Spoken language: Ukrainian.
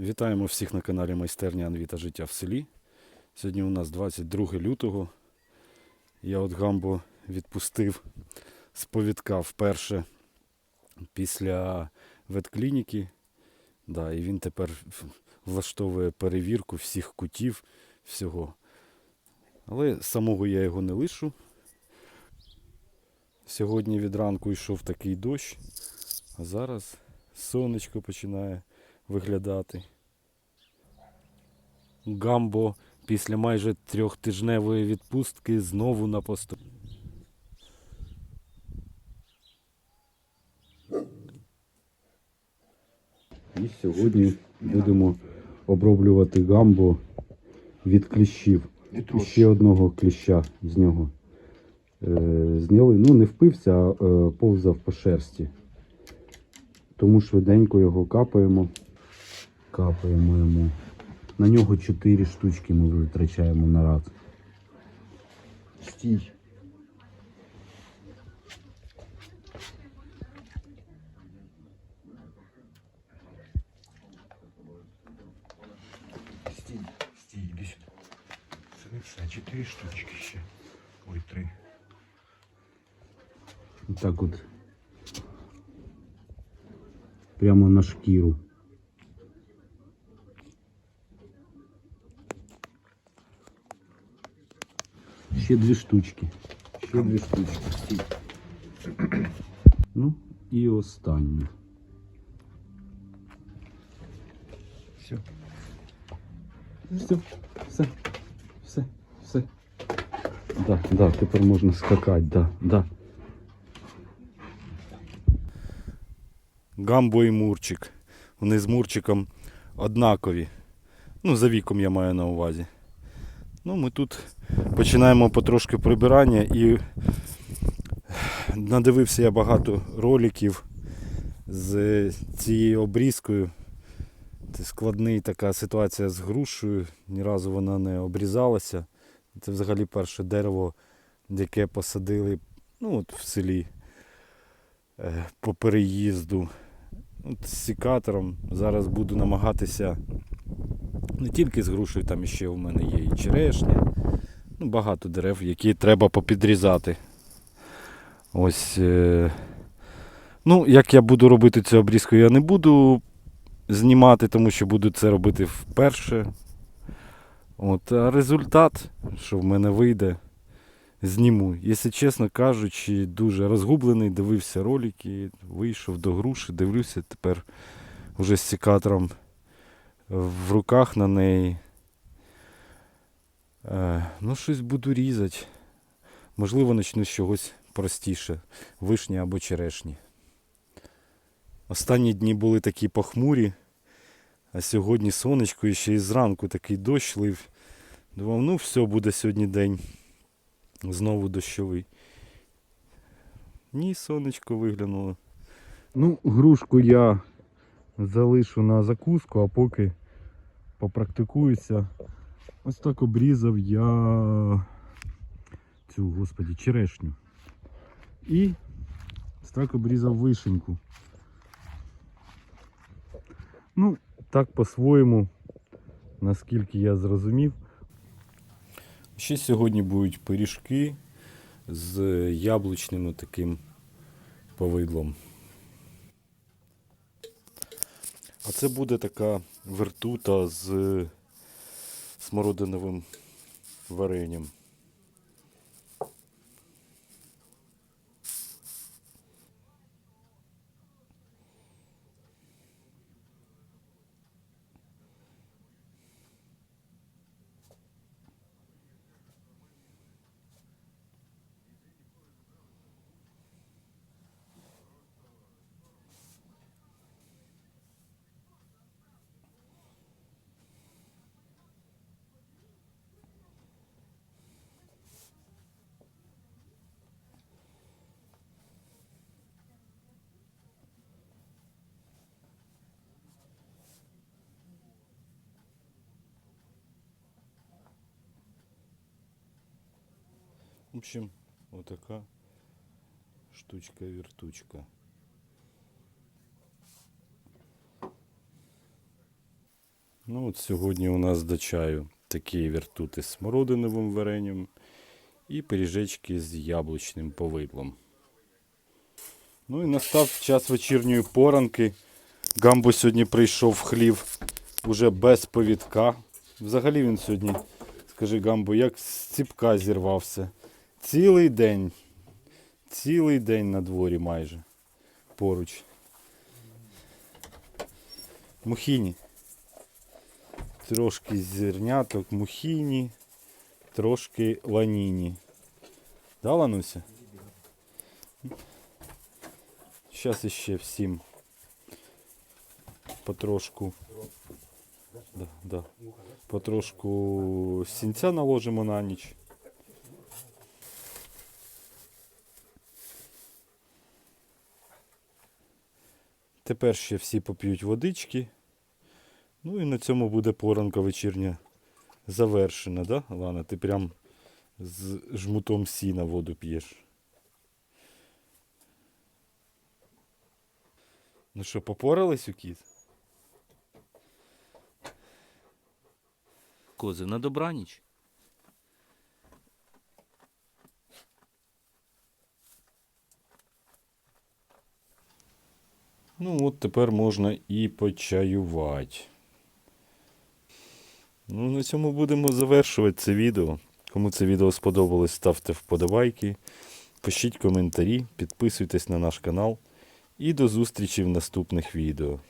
Вітаємо всіх на каналі Майстерня Анвіта Життя в селі. Сьогодні у нас 22 лютого. Я от гамбо відпустив з повідка вперше після ветклініки. Да, і він тепер влаштовує перевірку всіх кутів, всього. Але самого я його не лишу. Сьогодні від ранку йшов такий дощ, а зараз сонечко починає виглядати. Гамбо після майже трьохтижневої відпустки знову на посту. І сьогодні будемо оброблювати гамбо від кліщів. І ще одного кліща з нього. Е, зняли, ну не впився, а е, повзав по шерсті. Тому швиденько його капаємо. Капаємо йому. На нього 4 штучки ми витрачаємо на раз. Стій. Стій, стій, іди сюди. Це не все, чотири штучки ще. Ой, три. Так от. Прямо на шкіру. Ще дві штучки. Ще дві штучки. Ну і останню. Все. Все, все, все, все. Да, да, тепер можна скакати, да, да. Гамбо і Мурчик. Вони з Мурчиком однакові. Ну, за віком я маю на увазі. Ну, ми тут починаємо потрошки прибирання і надивився я багато роликів з цією обрізкою. Це складний така ситуація з грушею. Ні разу вона не обрізалася. Це взагалі перше дерево, яке посадили ну, от в селі е, по переїзду. От з сікатором. Зараз буду намагатися не тільки з грушею, там ще у мене є і черешня. Ну, багато дерев, які треба попідрізати. Ось. Е... Ну, як я буду робити цю обрізку, я не буду знімати, тому що буду це робити вперше. От, а результат, що в мене вийде, зніму. Якщо чесно кажучи, дуже розгублений, дивився ролики, вийшов до груші, дивлюся тепер вже з секатором в руках на неї. Е, ну, щось буду різати. Можливо, почну з чогось простіше. Вишні або черешні. Останні дні були такі похмурі, а сьогодні сонечко і ще і зранку такий дощ лив. Думав, ну все, буде сьогодні день. Знову дощовий. Ні, сонечко виглянуло. Ну, грушку я залишу на закуску, а поки попрактикуюся. Ось так обрізав я цю, господі, черешню. І ось так обрізав вишеньку. Ну, так по-своєму, наскільки я зрозумів. Ще сьогодні будуть пиріжки з яблучним таким повидлом. А це буде така вертута з смородиновим варенням. В общем, вот такая штучка-вертучка. Ну, от сьогодні у нас до чаю такі вертути з смородиновим варенням і пиріжечки з яблучним повидлом. Ну і настав час вечірньої поранки. Гамбо сьогодні прийшов в хлів уже без повідка. Взагалі він сьогодні, скажи Гамбо, як з ціпка зірвався. Цілий день. Цілий день на дворі майже. Поруч. Мухіні. Трошки зерняток мухіні, трошки ланіні. Да, Лануся? Зараз іще всім потрошку. Да, да. Потрошку сінця наложимо на ніч. Тепер ще всі поп'ють водички. Ну і на цьому буде поранка вечірня завершена, да, Лана? Ти прям з жмутом сіна воду п'єш. Ну що, попорались у кіт? Кози на добраніч. Ну, от тепер можна і почаювати. Ну, на цьому будемо завершувати це відео. Кому це відео сподобалось, ставте вподобайки, пишіть коментарі, підписуйтесь на наш канал. І до зустрічі в наступних відео.